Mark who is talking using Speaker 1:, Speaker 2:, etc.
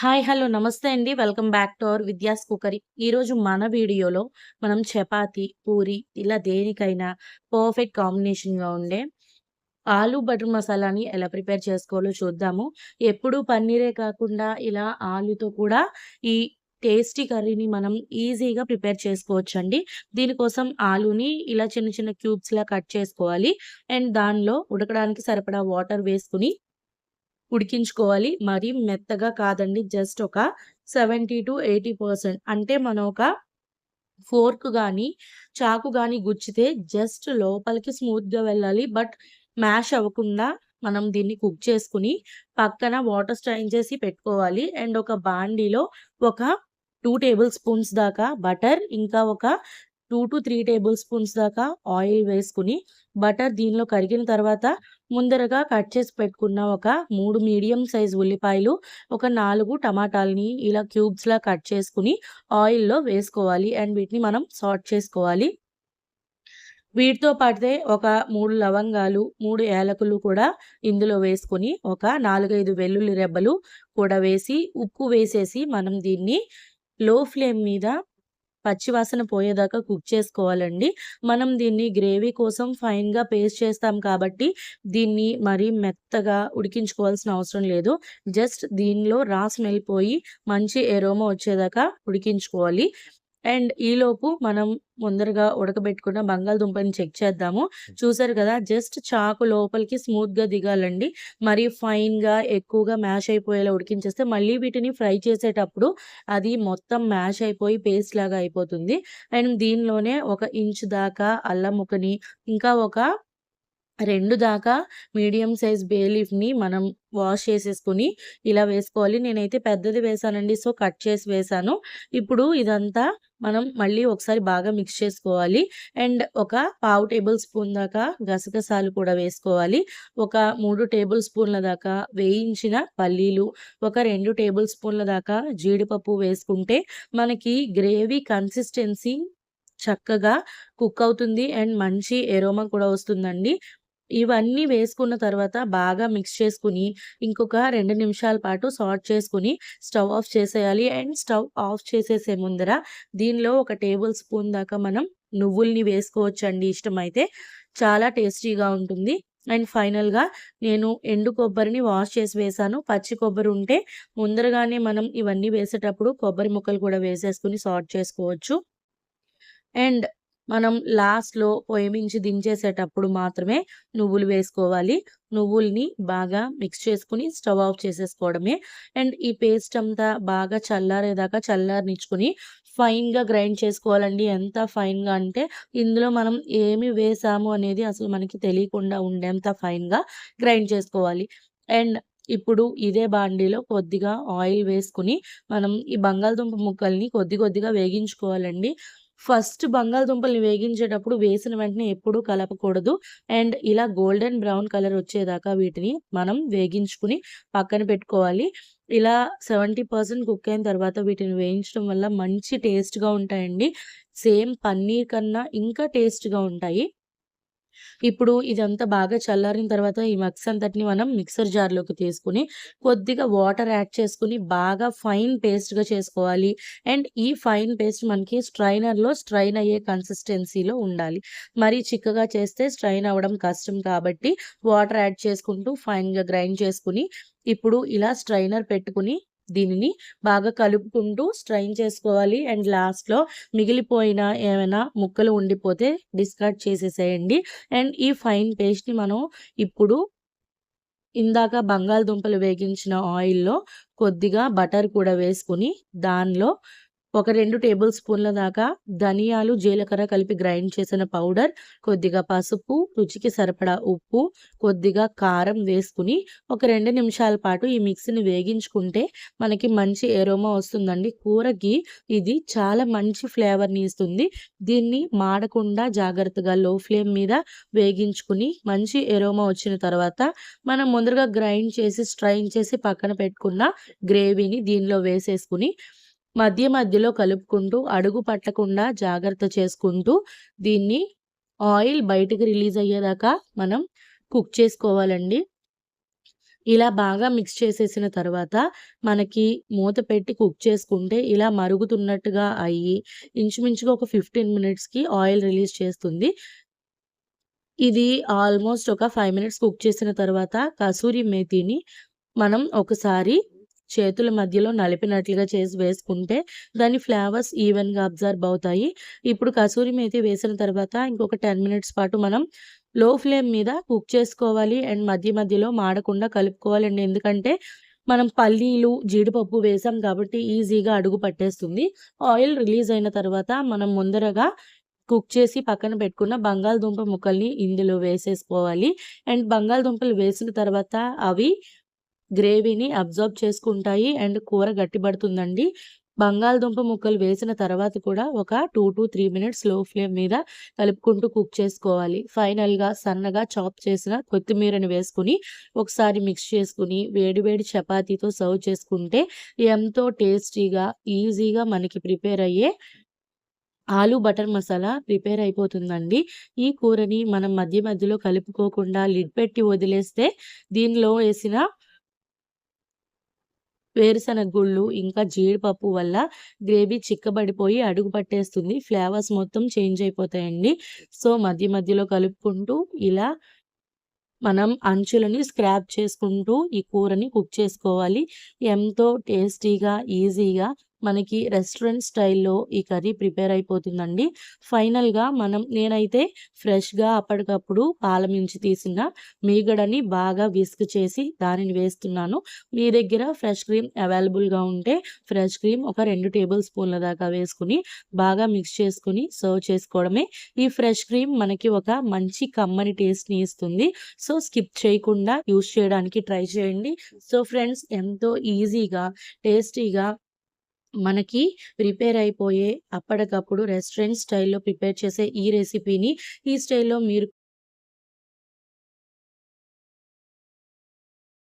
Speaker 1: Hi hello నమస్తే అండి. Welcome back to our Vidya's cookery. ఈరోజు మన వీడియోలో మనం చపాతి పూరి ఇలా దేనికైనా పర్ఫెక్ట్ కాంబినేషన్గా ఉండే ఆలు బటర్ మసాలాని ఎలా ప్రిపేర్ చేసుకోవాలో చూద్దాము. ఎప్పుడు పన్నీరే కాకుండా ఇలా ఆలుతో కూడా ఈ టేస్టీ కర్రీని మనం ఈజీగా ప్రిపేర్ చేసుకోవచ్చండి. దీనికోసం ఆలుని ఇలా చిన్న చిన్న క్యూబ్స్లా కట్ చేసుకోవాలి. అండ్ దానిలో ఉడకడానికి సరిపడా వాటర్ వేసుకుని ఉడికించుకోవాలి. మరీ మెత్తగా కాదండి. జస్ట్ ఒక సెవెంటీ టు ఎయిటీ పర్సెంట్. అంటే మనం ఒక ఫోర్క్ కానీ చాకు కానీ గుచ్చితే జస్ట్ లోపలికి స్మూత్గా వెళ్ళాలి. బట్ మ్యాష్ అవ్వకుండా మనం దీన్ని కుక్ చేసుకుని పక్కన వాటర్ స్ట్రైన్ చేసి పెట్టుకోవాలి. అండ్ ఒక బాండీలో ఒక టూ టేబుల్ స్పూన్స్ దాకా బటర్ ఇంకా ఒక two to three tablespoons దాకా ఆయిల్ వేసుకుని బటర్ దీనిలో కరిగిన తర్వాత ముందరగా కట్ చేసి పెట్టుకున్న ఒక మూడు మీడియం సైజ్ ఉల్లిపాయలు ఒక నాలుగు టమాటాలని ఇలా క్యూబ్స్లా కట్ చేసుకుని ఆయిల్లో వేసుకోవాలి అండ్ వీటిని మనం సార్ట్ చేసుకోవాలి. వీటితో పాటే ఒక మూడు లవంగాలు మూడు ఏలకులు కూడా ఇందులో వేసుకొని ఒక నాలుగైదు వెల్లుల్లి రెబ్బలు కూడా వేసి ఉప్పు వేసేసి మనం దీన్ని లో ఫ్లేమ్ మీద పచ్చివాసన పోయేదాకా కుక్ చేసుకోవాలండి. మనం దీన్ని గ్రేవీ కోసం ఫైన్గా పేస్ట్ చేస్తాం కాబట్టి దీన్ని మరీ మెత్తగా ఉడికించుకోవాల్సిన అవసరం లేదు. జస్ట్ దీనిలో రా స్మెల్ పోయి మంచి ఎరోమా వచ్చేదాకా ఉడికించుకోవాలి. అండ్ ఈలోపు మనం ముందరగా ఉడకబెట్టుకున్న బంగాళదుంపని చెక్ చేద్దాము చూసారు కదా జస్ట్ చాకు లోపలికి స్మూత్గా దిగాలండి మరి ఫైన్గా ఎక్కువగా మ్యాష్ అయిపోయేలా ఉడికించేస్తే మళ్ళీ వీటిని ఫ్రై చేసేటప్పుడు అది మొత్తం మ్యాష్ అయిపోయి పేస్ట్ లాగా అయిపోతుంది అండ్ దీనిలోనే ఒక ఇంచ్ దాకా అల్లం ముక్కని ఇంకా ఒక రెండు దాకా మీడియం సైజ్ బే లీఫ్‌ని మనం వాష్ చేసేసుకొని ఇలా వేసుకోవాలి. నేనైతే పెద్దది వేసానండి. సో, కట్ చేసి వేసాను. ఇప్పుడు ఇదంతా మనం మళ్ళీ ఒకసారి బాగా మిక్స్ చేసుకోవాలి. అండ్ ఒక పావు టేబుల్ స్పూన్ దాకా గసగసాలు కూడా వేసుకోవాలి. ఒక మూడు టేబుల్ స్పూన్ల దాకా వేయించిన పల్లీలు, ఒక రెండు టేబుల్ స్పూన్ల దాకా జీడిపప్పు వేసుకుంటే మనకి గ్రేవీ కన్సిస్టెన్సీ చక్కగా కుక్ అవుతుంది. అండ్ మంచి ఎరోమా కూడా వస్తుందండి. ఇవన్నీ వేసుకున్న తర్వాత బాగా మిక్స్ చేసుకుని ఇంకొక రెండు నిమిషాల పాటు సార్ట్ చేసుకుని స్టవ్ ఆఫ్ చేసేయాలి. అండ్ స్టవ్ ఆఫ్ చేసేసే ముందర దీనిలో ఒక టేబుల్ స్పూన్ దాకా మనం నువ్వుల్ని వేసుకోవచ్చండి. ఇష్టమైతే చాలా టేస్టీగా ఉంటుంది. అండ్ ఫైనల్గా నేను ఎండు కొబ్బరిని వాష్ చేసి వేసాను. పచ్చి కొబ్బరి ఉంటే ముందరగానే మనం ఇవన్నీ వేసేటప్పుడు కొబ్బరి ముక్కలు కూడా వేసేసుకుని సార్ట్ చేసుకోవచ్చు. అండ్ మనం లాస్ట్‌లో పొయ్యి దించేసేటప్పుడు మాత్రమే నువ్వులు వేసుకోవాలి. నువ్వుల్ని బాగా మిక్స్ చేసుకొని స్టవ్ ఆఫ్ చేసేసుకోవడమే. అండ్ ఈ పేస్ట్ అంతా బాగా చల్లారేదాకా చల్లారనిచ్చుకుని ఫైన్‌గా గ్రైండ్ చేసుకోవాలండి. ఎంత ఫైన్‌గా అంటే ఇందులో మనం ఏమి వేసాము అనేది అసలు మనకి తెలియకుండా ఉండేంత ఫైన్‌గా గ్రైండ్ చేసుకోవాలి. అండ్ ఇప్పుడు ఇదే బాండీలో కొద్దిగా ఆయిల్ వేసుకొని మనం ఈ బంగాళదుంప ముక్కల్ని కొద్ది కొద్దిగా వేగించుకోవాలండి. ఫస్ట్ బంగాళదుంపల్ని వేగించేటప్పుడు వేసిన వెంటనే ఎప్పుడూ కలపకూడదు. అండ్ ఇలా గోల్డెన్ బ్రౌన్ కలర్ వచ్చేదాకా వీటిని మనం వేగించుకుని పక్కన పెట్టుకోవాలి. ఇలా సెవెంటీ పర్సెంట్ కుక్ అయిన తర్వాత వీటిని వేయించడం వల్ల మంచి టేస్ట్‌గా ఉంటాయండి. సేమ్ పన్నీర్ కన్నా ఇంకా టేస్ట్‌గా ఉంటాయి. ఇప్పుడు ఇదంతా బాగా చల్లారిన తర్వాత ఈ మక్స్ అంతటిని మనం మిక్సర్ జార్‌లోకి తీసుకొని, కొద్దిగా వాటర్ యాడ్ చేసుకొని, బాగా ఫైన్ పేస్ట్‌గా చేసుకోవాలి. అండ్ ఈ ఫైన్ పేస్ట్ మనకి స్ట్రైనర్‌లో స్ట్రైన్ అయ్యే కన్సిస్టెన్సీలో ఉండాలి. మరీ చిక్కగా చేస్తే స్ట్రైన్ అవ్వడం కష్టం కాబట్టి, వాటర్ యాడ్ చేసుకుంటూ ఫైన్‌గా గ్రైండ్ చేసుకొని, ఇప్పుడు ఇలా స్ట్రైనర్ పెట్టుకుని దీనిని బాగా కలుపుకుంటూ స్ట్రైన్ చేసుకోవాలి. అండ్ లాస్ట్‌లో మిగిలిపోయిన ఏమైనా ముక్కలు ఉండిపోతే డిస్కార్డ్ చేసేసేయండి. అండ్ ఈ ఫైన్ పేస్ట్‌ని మనం ఇప్పుడు ఇందాక బంగాళదుంపలు వేగించిన ఆయిల్‌లో కొద్దిగా బటర్ కూడా వేసుకొని దానిలో ఒక రెండు టేబుల్ స్పూన్ల దాకా ధనియాలు జీలకర్ర కలిపి గ్రైండ్ చేసిన పౌడర్ కొద్దిగా పసుపు రుచికి సరిపడా ఉప్పు కొద్దిగా కారం వేసుకుని ఒక రెండు నిమిషాల పాటు ఈ మిక్సీని వేగించుకుంటే మనకి మంచి ఎరోమా వస్తుందండి. కూరకి ఇది చాలా మంచి ఫ్లేవర్ని ఇస్తుంది. దీన్ని మాడకుండా జాగ్రత్తగా లో ఫ్లేమ్ మీద వేగించుకుని మంచి ఎరోమా వచ్చిన తర్వాత మనం ముందరగా గ్రైండ్ చేసి స్ట్రైన్ చేసి పక్కన పెట్టుకున్న గ్రేవీని దీనిలో వేసేసుకుని మధ్య మధ్యలో కలుపుకుంటూ అడుగు పట్టకుండా జాగ్రత్త చేసుకుంటూ దీన్ని ఆయిల్ బయటకు రిలీజ్ అయ్యేదాకా మనం కుక్ చేసుకోవాలండి ఇలా బాగా మిక్స్ చేసేసిన తర్వాత మనకి మూత పెట్టి కుక్ చేసుకుంటే ఇలా మరుగుతున్నట్టుగా అయ్యి ఇంచుమించుగా ఒక 15 మినిట్స్‌కి ఆయిల్ రిలీజ్ చేస్తుంది. ఇది ఆల్మోస్ట్ ఒక ఫైవ్ మినిట్స్ కుక్ చేసిన తర్వాత కసూరి మేతిని మనం ఒకసారి చేతుల మధ్యలో నలిపినట్లుగా చేసి వేసుకుంటే దాని ఫ్లేవర్స్ ఈవెన్‌గా అబ్జర్వ్ అవుతాయి. ఇప్పుడు కసూరి మేతి వేసిన తర్వాత ఇంకొక 10 మినిట్స్ పాటు మనం లో ఫ్లేమ్ మీద కుక్ చేసుకోవాలి. అండ్ మధ్య మధ్యలో మాడకుండా కలుపుకోవాలండి. ఎందుకంటే మనం పల్లీలు, జీడిపప్పు వేసాం కాబట్టి ఈజీగా అడుగు పట్టేస్తుంది. ఆయిల్ రిలీజ్ అయిన తర్వాత మనం ముందరగా కుక్ చేసి పక్కన పెట్టుకున్న బంగాళదుంప ముక్కల్ని ఇందులో వేసేసుకోవాలి. అండ్ బంగాళదుంపలు వేసిన తర్వాత అవి గ్రేవీని అబ్జర్బ్ చేసుకుంటాయి. అండ్ కూర గట్టిపడుతుందండి. బంగాళదుంప ముక్కలు వేసిన తర్వాత కూడా ఒక 2-3 మినిట్స్లో ఫ్లేమ్ మీద కలుపుకుంటూ కుక్ చేసుకోవాలి. ఫైనల్‌గా సన్నగా చాప్ చేసిన కొత్తిమీరని వేసుకొని ఒకసారి మిక్స్ చేసుకుని వేడి వేడి చపాతీతో సర్వ్ చేసుకుంటే ఎంతో టేస్టీగా, ఈజీగా మనకి ప్రిపేర్ అయ్యే ఆలు బటర్ మసాలా ప్రిపేర్ అయిపోతుందండి. ఈ కూరని మనం మధ్య మధ్యలో కలుపుకోకుండా లిడ్ పెట్టి వదిలేస్తే దీనిలో వేసిన వేరుశనగ గుళ్ళు, ఇంకా జీడిపప్పు వల్ల గ్రేవీ చిక్కబడిపోయి అడుగు పట్టేస్తుంది. ఫ్లేవర్స్ మొత్తం చేంజ్ అయిపోతాయండి. సో, మధ్య మధ్యలో కలుపుకుంటూ ఇలా మనం అంచులని స్క్రాప్ చేసుకుంటూ ఈ కూరని కుక్ చేసుకోవాలి. ఎంతో టేస్టీగా, ఈజీగా మనకి రెస్టారెంట్ స్టైల్‌లో ఈ కర్రీ ప్రిపేర్ అయిపోతుందండి. ఫైనల్‌గా మనం నేనైతే ఫ్రెష్‌గా అప్పటికప్పుడు పాల నుంచి తీసిన మీగడని బాగా విస్క్ చేసి దానిని వేస్తున్నాను. మీ దగ్గర ఫ్రెష్ క్రీమ్ అవైలబుల్‌గా ఉంటే ఫ్రెష్ క్రీమ్ ఒక రెండు టేబుల్ స్పూన్ల దాకా వేసుకొని బాగా మిక్స్ చేసుకొని సర్వ్ చేసుకోవడమే. ఈ ఫ్రెష్ క్రీమ్ మనకి ఒక మంచి కమ్మని టేస్ట్‌ని ఇస్తుంది. సో, స్కిప్ చేయకుండా యూజ్ చేయడానికి ట్రై చేయండి. సో, ఫ్రెండ్స్ ఎంతో ఈజీగా, టేస్టీగా మనకి ప్రిపేర్ అయిపోయే అప్పటికప్పుడు రెస్టారెంట్ స్టైల్‌లో ప్రిపేర్ చేసే ఈ రెసిపీని ఈ స్టైల్‌లో మీరు